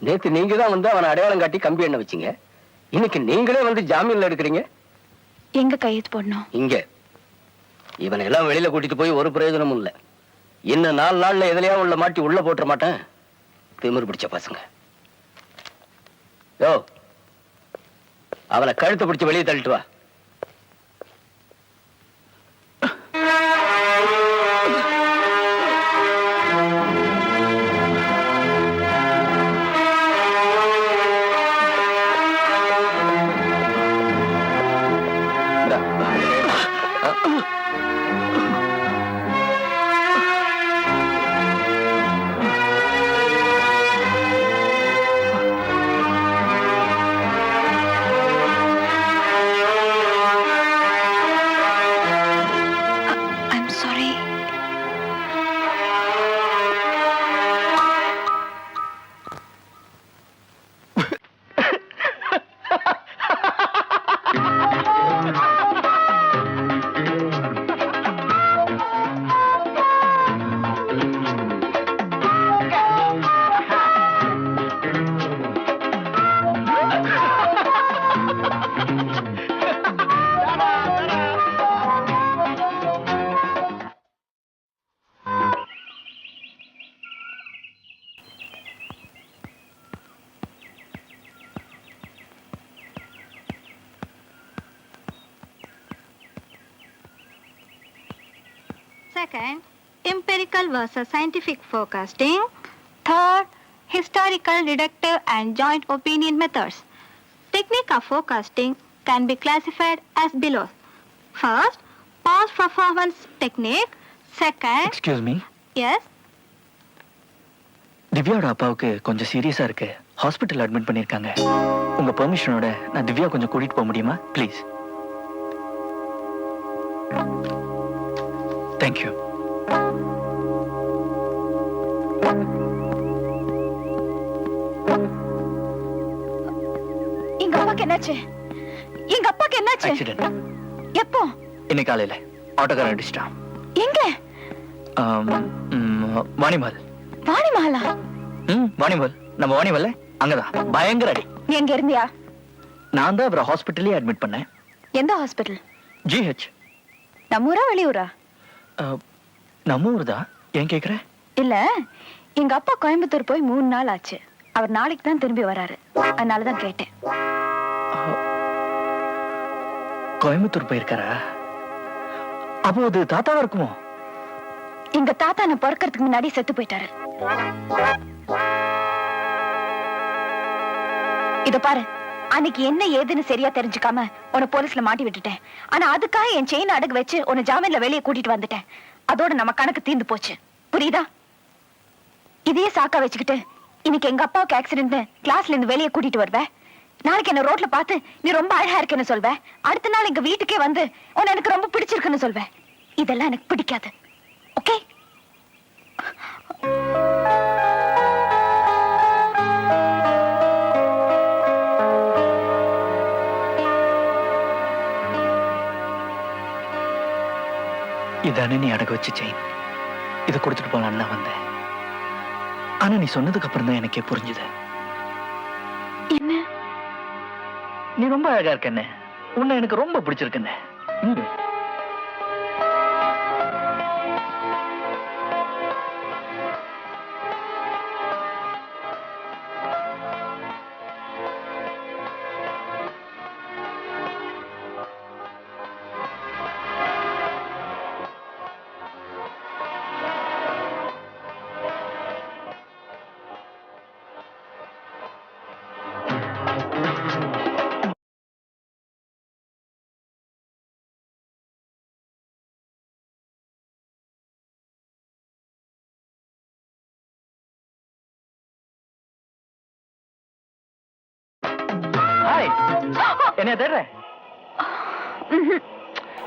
நேத்து நீங்க தான் வந்து அவனை அடையாளம் காட்டி கம்பி எண்ணெய் வச்சீங்க. இன்னைக்கு நீங்களே வந்து ஜாமீன்ல எடுக்கிறீங்க? எங்க கையெழுத்து போடணும்? இங்க. இவனை எல்லாம் வெளியில கூட்டிட்டு போய் ஒரு பிரயோஜனமும் இல்ல. இன்னும் நாலு நாள்ல எதுலயா உள்ள மாட்டி உள்ள போட்டுற மாட்டேன். திமிரு பிடிச்ச பசங்க. யோ. அவனை கழுத்தை பிடிச்சு வெளியே தள்ளிட்டு வா. Second, empirical versus scientific forecasting. Third, historical, deductive, and joint opinion methods. Technique of forecasting can be classified as below. First, past performance technique. Second, excuse me yes, திவ்யாவோட அப்பாவுக்கு கொஞ்சம் சீரியஸா இருக்கு ஹாஸ்பிட்டல் அட்மிட் பண்ணிருக்காங்க உங்க பெர்மிஷனோட நான் திவ்யா கொஞ்சம் கூட்டிட்டு போக முடியுமா ப்ளீஸ் தேங்க்யூ எங்க அப்பாக்கு என்னாச்சு? எங்க அப்பாக்கு என்னாச்சு? ஆக்சிடென்ட் எப்போ? இன்னைக்கு காலையில ஆட்டோக்காரன் அடிச்சிட்டான். எங்க? ஆம், ம், ம் வாணிமல் நம்ம வாணிமல்ல அங்கதான். பயங்கர அடி. நீ எங்க இருந்தியா? நான் தான் அவரை ஹாஸ்பிட்டலே அட்மிட் பண்ணேன். எந்த ஹாஸ்பிட்டல் ஜிஹெச் நம்ம ஊரா வெளியூரா? நம்ம ஊர் தான் ஏன் கேக்குற? இல்ல எங்க அப்பா கோயம்புத்தூர் போய் மூணு நாள் ஆச்சு. அவர் நாளைக்கு தான் திரும்பி வராரு. அதனாலதான் கேட்டேன். கோயம்புத்தூர் போயிருக்காரா? அப்போ அது தாத்தாவா இருக்குமோ? எங்க தாத்தா நான் பிறக்கறதுக்கு முன்னாடி செத்து போயிட்டாரு. இத பாரு. அன்னைக்கு என்ன ஏதுன்னு சரியா தெரிஞ்சுக்காம உன்னை போலீஸ்ல மாட்டி விட்டுட்டேன். ஆனா அதுக்காக என் செயின் அடகு வச்சு உன்னை ஜாமீன்ல வெளியே கூட்டிட்டு வந்துட்டேன். அதோட நம்ம கணக்கு தீர்ந்து போச்சு. புரியுதா? இதையே சாக்கா வச்சுக்கிட்டு இன்னைக்கு எங்க அப்பாவுக்கு ஆக்சிடென்ட் கிளாஸ்ல இருந்து வெளியே கூட்டிட்டு வருவ? நாளைக்கு என்ன ரோட்ல பார்த்து நீ ரொம்ப அழகா இருக்குன்னு சொல்வ. அடுத்த நாள் எங்க வீட்டுக்கே வந்து உன்னை எனக்கு ரொம்ப பிடிச்சிருக்குன்னு சொல்வ. இதெல்லாம் எனக்கு பிடிக்காது. ஓகே இதானே நீ அடகு வச்சு செயின் இதை கொடுத்துட்டு போலான்னு தான் வந்தேன். ஆனா நீ சொன்னதுக்கு அப்புறம் தான் எனக்கே புரிஞ்சுது. என்ன? நீ ரொம்ப அழகா இருக்கண்ணே உன்னை எனக்கு ரொம்ப பிடிச்சிருக்குண்ணே என்னைய தேடுற?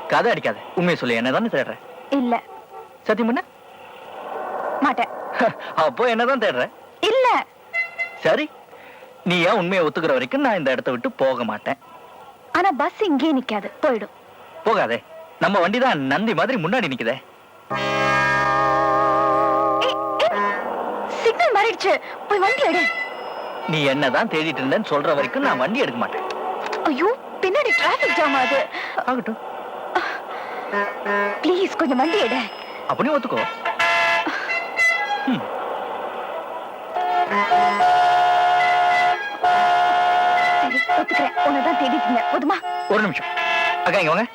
கதை அடிக்காத. உண்மையை சொல்லு என்ன தானே தேடுற? இல்ல. சத்தியம் பண்ண. மாட்டேன். அப்போ என்னதான் தேடுற? இல்ல. சரி. நீ ஏன் உண்மையை ஒத்துக்கிற வரைக்கும் நான் இந்த இடத்த விட்டு போக மாட்டேன். ஆனா பஸ் இங்கே நிக்காது. போயிடும். போகாதே. நம்ம வண்டி தான் நந்தி மாதிரி முன்னாடி நிக்குதே. சிக்னல் மாறிடுச்சு. போய் வண்டி எடு. நீ என்னதான் தேடிட்டு இருந்தேன்னு சொல்ற வரைக்கும் நான் வண்டி எடுக்க மாட்டேன். ஐயோ பின்னாடி டிராபிக் ஜாம் ஆகுது. ஆகட்டும். ப்ளீஸ் கொஞ்சம் வண்டி எடு. அப்படி ஒத்துக்கோ. ம். சரி ஒத்துக்கிறேன். உன்னதான் தேடிட்டு இருந்தேன். போதுமா? ஒரு நிமிஷம். அக்கா இங்க வாங்க.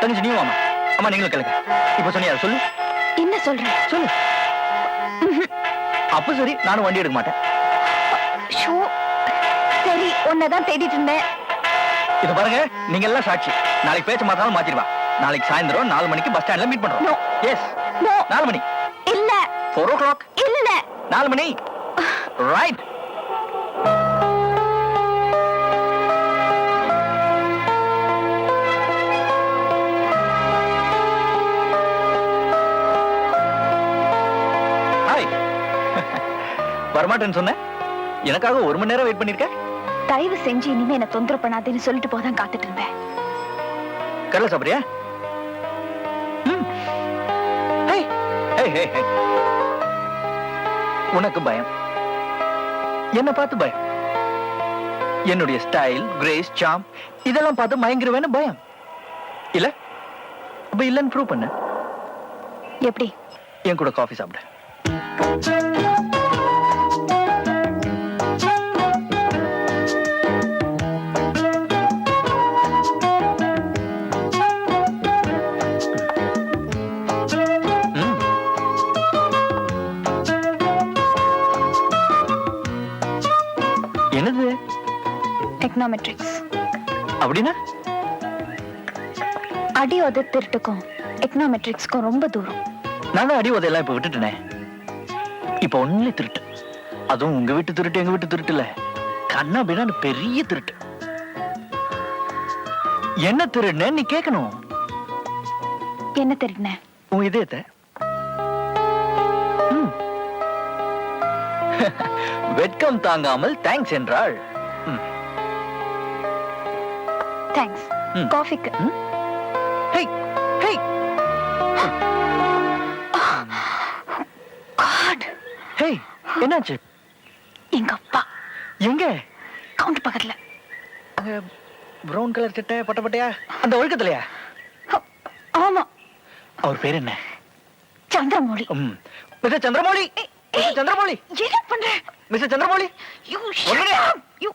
தங்கச்சி நீ வாமா அம்மா நீங்களும் கேளுங்க இப்ப சொன்னியா சொல்லு. என்ன சொல்ற? சொல்லு. அப்ப சரி நானும் வண்டி எடுக்க மாட்டேன். ஷோ. சரி உன்னதான் தேடிட்டு இருந்தேன். இத பாருங்க நீங்க எல்லாம் சாட்சி. நாளைக்கு பேச்ச மாத்தாலும் மாத்திடுவா. நாளைக்கு சாயந்தரம் நாலு மணிக்கு பஸ் ஸ்டாண்ட்ல மீட். பண்றோம். எஸ் நாலு மணி. இல்ல. ஃபோர் ஓ கிளாக் இல்ல. நாலு மணி. ரைட் ஹாய் வரமாட்டேன்னு சொன்னேன் எனக்காக ஒரு மணி நேரம் வெயிட் பண்ணிருக்க? தயவு செஞ்சு இனிமே என்ன தொந்தரவு பண்ணாதேன்னு சொல்லிட்டு போதான் காத்துட்டு இருந்தேன். கடலை சாப்பிடுறியா. உனக்கு பயம். என்ன பார்த்து பயம். என்னுடைய ஸ்டைல் கிரேஸ் சாம் இதெல்லாம் பார்த்து மயங்கிருவேன்னு பயம். இல்ல? அப்ப இல்லன்னு ப்ரூவ் பண்ணு. எப்படி? என் கூட காஃபி சாப்பிடு. எக்கனாமெட்ரிக்ஸ் அப்படின்னா? அடி உத திருட்டுக்கும் எக்கனாமெட்ரிக்ஸ்க்கும் ரொம்ப தூரம். நான் தான் அடி உதையெல்லாம் இப்ப விட்டுட்டேனே. இப்ப ஒன்லி திருட்டு. அதுவும் உங்க வீட்டு திருட்டு எங்க வீட்டு திருட்டு இல்ல கண்ணா பின்னாடி பெரிய திருட்டு. என்ன திருடுன நீ கேட்கணும் என்ன திருடின? உன் இதயத்தை. வெட்கம் தாங்காமல் தேங்க்ஸ் என்றாள். தேங்க்ஸ். காஃபிக்கு ஹேய், ஹேய், காட் ஹேய், என்னாச்சு? எங்க அப்பா. எங்க? கவுண்டர் பக்கத்துல. பிரவுன் கலர் சட்டை பட்ட பட்டையா? அந்த ஒழுக்கத்திலையா? ஆமா. அவர் பேர் என்ன? சந்திரமௌழி ம். மிஸ்டர் சந்திரமௌலி. மிஸ்டர் சந்திரமௌலி. என்ன பண்ற? மிஸ்டர் சந்திரமௌலி. யூ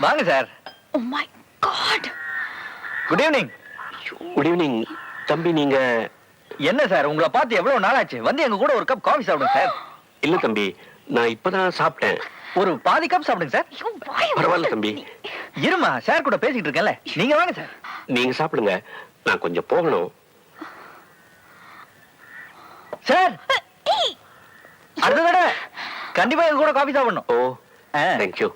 வாங்க sir. Oh my god good evening good evening தம்பி நீங்க என்ன சார் உங்களை பார்த்து எவ்வளவு நாள் ஆச்சு வந்து எங்க கூட ஒரு கப் காஃபி சாப்பிடுங்க சார். இல்ல தம்பி நான் இப்பதான் சாப்பிட்டேன். ஒரு பாதி கப் சாப்பிடுங்க சார். பரவாயில்ல தம்பி. இருமா சார் கூட பேசிட்டு இருக்கேன்ல. நீங்க வாங்க சார். நீங்க சாப்பிடுங்க. நான் கொஞ்சம் போகணும். சார் அடுத்த தடவை. கண்டிப்பா எங்க கூட காஃபி சாப்பிடணும். ஓ. தேங்க்யூ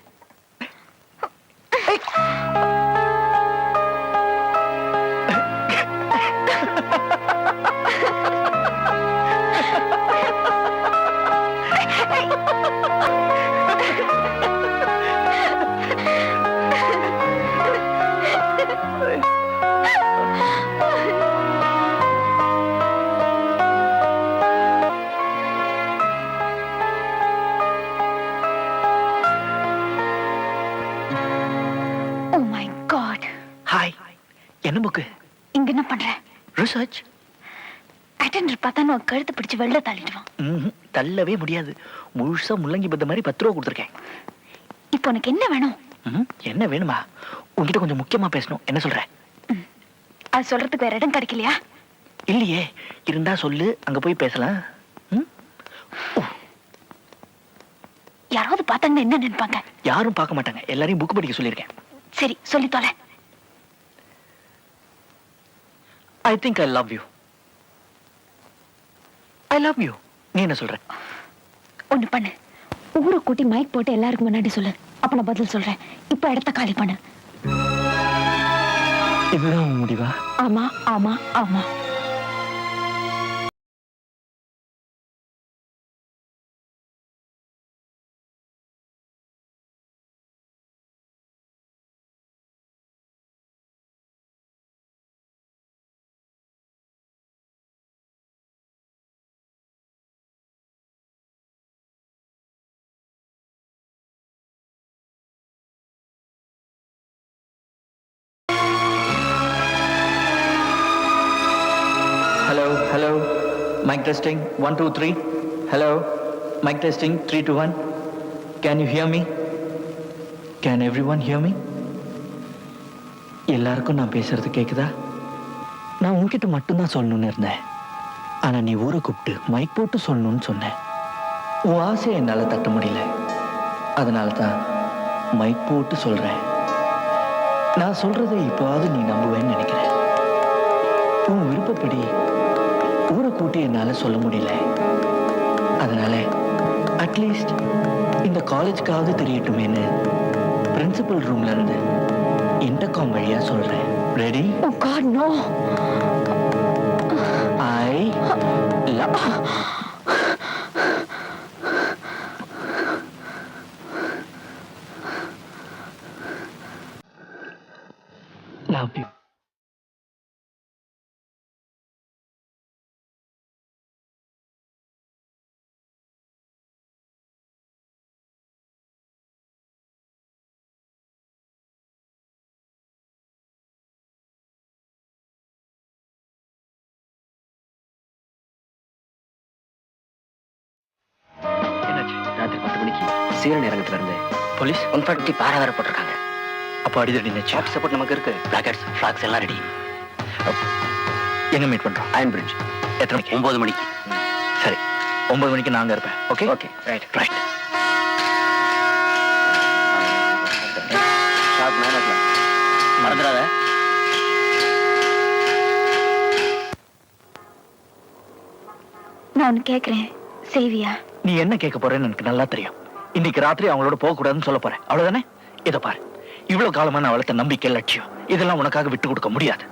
ரிசர்ச் அட்டெண்டர் பார்த்தா நான் கழுத்து பிடிச்சு வெளில தள்ளிடுவான். தள்ளவே முடியாது. முழுசா முள்ளங்கி பத்த மாதிரி பத்து ரூபா கொடுத்துருக்கேன். இப்போ உனக்கு என்ன வேணும். என்ன வேணுமா? உன்கிட்ட கொஞ்சம் முக்கியமா பேசணும். என்ன சொல்ற? அது சொல்றதுக்கு வேற இடம் கிடைக்கலையா? இல்லையே. இருந்தா சொல்லு. அங்க போய் பேசலாம்? யாராவது பார்த்தாங்கன்னா என்ன நினைப்பாங்க? யாரும் பார்க்க மாட்டாங்க. எல்லாரையும் புக் படிக்க சொல்லியிருக்கேன். சரி சொல்லி தொலை. I think I love you I love you நீ என்ன சொல்ற? ஒண்ணு பண்ணு. ஊரை கூட்டி மைக் போட்டு எல்லாருக்கும் முன்னாடி சொல்லு. அப்ப நான் பதில் சொல்றேன். இப்ப இடத்த காலி பண்ணு. இதுதான் முடிவா? ஆமா ஆமா ஆமா. Mic testing one two three hello mic testing three two one can you hear me can everyone hear me எல்லாருக்கும் நான் பேசுறது கேட்குதா நான் உன்கிட்ட மட்டும்தான் சொல்லணும்னு இருந்தேன். ஆனால் நீ ஊரை கூப்பிட்டு மைக் போட்டு சொல்லணும்னு சொன்னேன் உன் ஆசையை என்னால் தட்ட முடியல. அதனால தான் மைக் போட்டு சொல்கிறேன் நான் சொல்கிறத இப்போவாவது நீ நம்புவேன்னு நினைக்கிறேன். உன் விருப்பப்படி ஊரை கூட்டி என்னால சொல்ல முடியல. அதனால அட்லீஸ்ட் இந்த காலேஜ்க்காவது தெரியட்டுமேன்னு பிரின்சிபல் ரூம்ல இருந்து இன்டர்காம் வழியா சொல்றேன். Ready oh god no I love love you சீரன் இறங்கத்துல இருந்து போலீஸ்? ஒன் ஃபார்ட்டி பாரா வேற போட்டிருக்காங்க. அப்போ அடிதடி நினைச்சு ஷாப் சப்போர்ட் நமக்கு இருக்கு? பிளாக்கெட்ஸ் ஃபிளாக்ஸ் எல்லாம் ரெடி எங்க மீட் பண்றோம்? அயன் பிரிட்ஜ் எத்தனை மணிக்கு? ஒன்பது மணிக்கு. சரி. ஒன்பது மணிக்கு நாங்க இருப்பேன். Okay okay right right nine மறந்துடாத. நான் ஒன்னு கேக்குறேன். செய்வியா நீ என்ன கேட்க போறேன்னு எனக்கு நல்லா தெரியும். இன்னைக்கு ராத்திரி அவங்களோட போக கூடாதுன்னு சொல்ல போறேன். அவ்வளவுதானே? இத பாரு. இவ்வளவு காலமா நான் வளர்த்த நம்பிக்கை லட்சியம் இதெல்லாம் உனக்காக விட்டு கொடுக்க முடியாது.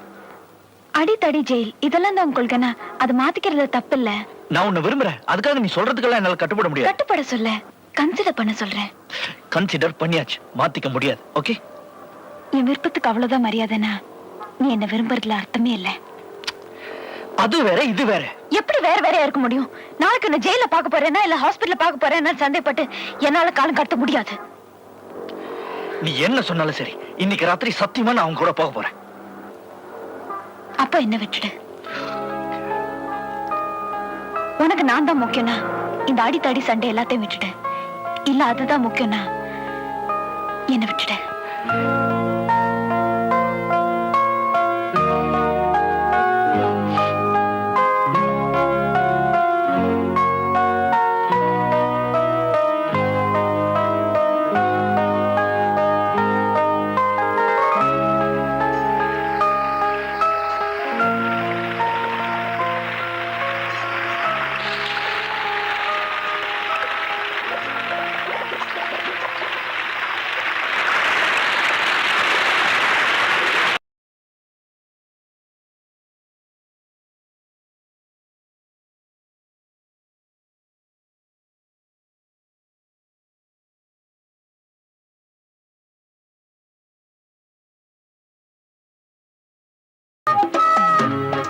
அடித்தடி ஜெயில் இதெல்லாம் தான் உங்களுக்கு அது மாத்திக்கிறது தப்பு இல்ல நான் உன்னை விரும்புறேன். அதுக்காக நீ சொல்றதுக்கெல்லாம் என்னால கட்டுப்பட முடியாது. கட்டுப்பட சொல்ல. கன்சிடர் பண்ண சொல்றேன் கன்சிடர் பண்ணியாச்சு. மாத்திக்க முடியாது. ஓகே என் விருப்பத்துக்கு அவ்வளவுதான் மரியாதைனா? நீ என்ன விரும்புறதுல அர்த்தமே இல்ல. அது வேற இது வேற. எப்படி வேற வேறையா இருக்க முடியும். நாளைக்கு என்ன ஜெயில பார்க்க போறேன்னா இல்ல ஹாஸ்பிடல்ல பார்க்க போறேன்னா சந்தேகப்பட்டு என்னால காலம் கடத்த முடியாது. நீ என்ன சொன்னாலும் சரி இன்னைக்கு ராத்திரி சத்தியமா நான் அவங்க கூட போக போறேன். அப்ப என்ன விட்டுடு. உனக்கு நான் தான் முக்கியம்னா இந்த அடித்தடி சண்டை எல்லாத்தையும் விட்டுடு. இல்ல அதுதான் முக்கியம்னா என்ன விட்டுடு.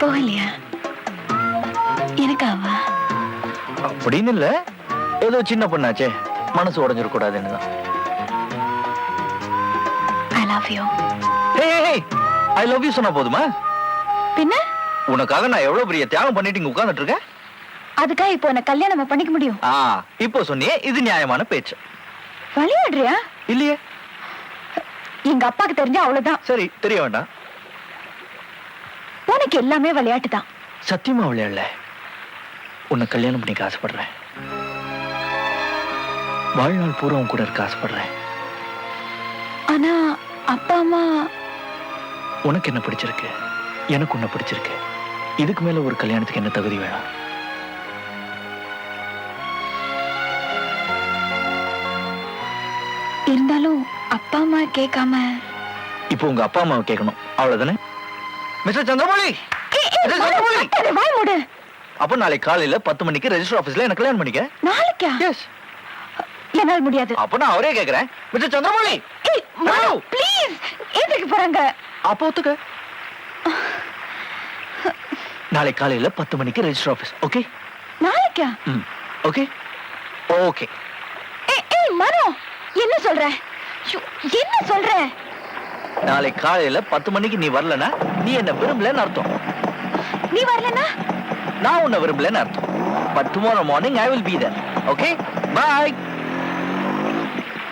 போகலையா எனக்காவா? அப்படின்னு இல்ல. ஏதோ சின்ன பொண்ணாச்சே. மனசு உடஞ்சிட கூடாதுன்னு தான். I love you I love you சொன்னா போதுமா? பின்ன? உனக்காக நான் எவ்வளவு பெரிய தியாகம் பண்ணிட்டு இங்க உட்கார்ந்துட்டு இருக்கேன்? அதுக்காக இப்போ உன்னை கல்யாணம் பண்ணிக்க முடியும்? ஆ இப்போ சொன்னியே இது நியாயமான பேச்சு. விளையாடுறியா இல்லையே. எங்க அப்பாக்கு தெரிஞ்சா அவ்வளவுதான். சரி தெரிய வேண்டாம். உனக்கு எல்லாமே விளையாட்டு தான் சத்தியமா விளையாடல. உன்னை கல்யாணம் பண்ணிக்க ஆசைப்படுறேன். வாழ்நாள் பூரா உன் கூட இருக்க ஆசைப்படுறேன். ஆனா அப்பா அம்மா. உனக்கு என்ன பிடிச்சிருக்கு? எனக்கு உன்னை பிடிச்சிருக்கு. இதுக்கு மேல ஒரு கல்யாணத்துக்கு என்ன தகுதி வேணும்? இருந்தாலும் அப்பா அம்மா கேட்காம. இப்போ உங்க அப்பா அம்மாவை கேட்கணும். அவ்வளவுதானே? மிஸ்டர் சந்திரமௌலி! வாய் மூடு, அப்போ நாளைக்கு காலையில பத்து மணிக்கு ரெஜிஸ்டர் ஆபீஸ்ல எனக்கு கல்யாணம் பண்ணிக்க. நாளைக்கா? எஸ் என்னால் முடியாது. அப்போ நான் அவரே கேக்குறேன். மிஸ்டர் சந்திரமௌலி. ப்ளீஸ் எதுக்கு போறாங்க. அப்போ ஒத்துக்க. நாளைக்கு காலையில பத்து மணிக்கு ரெஜிஸ்டர் ஆபீஸ் ஓகே நாளைக்கா? ஓகே ஓகே ஏய் மனோ என்ன சொல்ற? என்ன சொல்ற? நாளைக்கு காலையில பத்து மணிக்கு நீ வரலனா நீ என்ன விரும்பலன்னு அர்த்தம். நீ வரலனா? நான் உன்னை விரும்பலன்னு அர்த்தம். But tomorrow morning I will be there. Okay bye